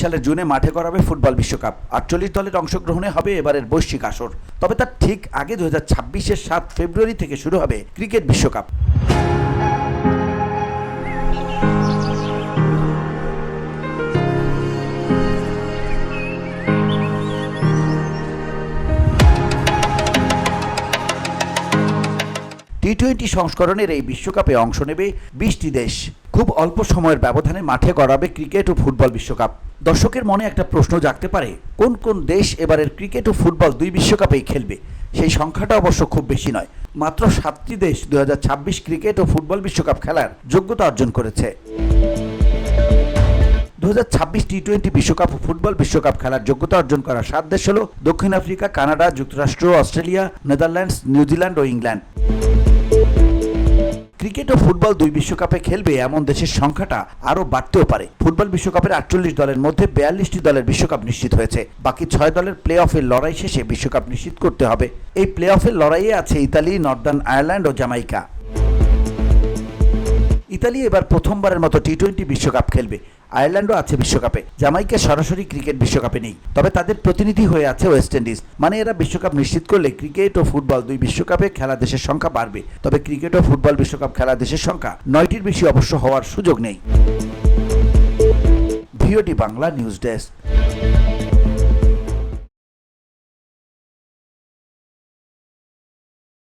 সালের জুনে মাঠে করাবে ফুটবল বিশ্বকাপ। আটচল্লিশ দলের অংশগ্রহণে হবে এবারের বৈশ্বিক আসর। তবে তার ঠিক আগে দু হাজার ছাব্বিশের সাত ফেব্রুয়ারি থেকে শুরু হবে ক্রিকেট বিশ্বকাপ। টি টোয়েন্টি সংস্করণের এই বিশ্বকাপে অংশ নেবে বিশটি দেশ। খুব অল্প সময়ের ব্যবধানে মাঠে গড়াবে ক্রিকেট ও ফুটবল বিশ্বকাপ। দর্শকের মনে একটা প্রশ্ন জাগতে পারে, কোন কোন দেশ এবারের ক্রিকেট ও ফুটবল দুই বিশ্বকাপেই খেলবে? সেই সংখ্যাটা অবশ্য খুব বেশি নয়, মাত্র সাতটি দেশ দু হাজার ছাব্বিশ ক্রিকেট ও ফুটবল বিশ্বকাপ খেলার যোগ্যতা অর্জন করেছে। দু হাজার ছাব্বিশ টি টোয়েন্টি বিশ্বকাপ ও ফুটবল বিশ্বকাপ খেলার যোগ্যতা অর্জন করা সাত দেশ হল দক্ষিণ আফ্রিকা, কানাডা, যুক্তরাষ্ট্র, অস্ট্রেলিয়া, নেদারল্যান্ডস, নিউজিল্যান্ড ও ইংল্যান্ড। ক্রিকেট ও ফুটবল দুই বিশ্বকাপে খেলবে এমন দেশের সংখ্যাটা আরও বাড়তেও পারে। ফুটবল বিশ্বকাপের আটচল্লিশ দলের মধ্যে বিয়াল্লিশটি দলের বিশ্বকাপ নিশ্চিত হয়েছে। বাকি ছয় দলের প্লে অফের লড়াই শেষে বিশ্বকাপ নিশ্চিত করতে হবে। এই প্লে অফের লড়াইয়ে আছে ইতালি, নর্দার্ন আয়ারল্যান্ড ও জামাইকা ইতালি এবার প্রথমবারের মতো টি টোয়েন্টি বিশ্বকাপ খেলবে। আয়ারল্যান্ডও আছে বিশ্বকাপে। জামাইকা সরাসরি ক্রিকেট বিশ্বকাপে নেই। তবে তাদের প্রতিনিধি হয়ে আছে ওয়েস্ট ইন্ডিজ। মানে এরা বিশ্বকাপ নিশ্চিত করলে ক্রিকেট ও ফুটবল দুই বিশ্বকাপে খেলা দেশের সংখ্যা বাড়বে। তবে ক্রিকেট ও ফুটবল বিশ্বকাপ খেলা দেশের সংখ্যা নয়টির বেশি অবশ্য হওয়ার সুযোগ নেই। VOT Bangla news desk.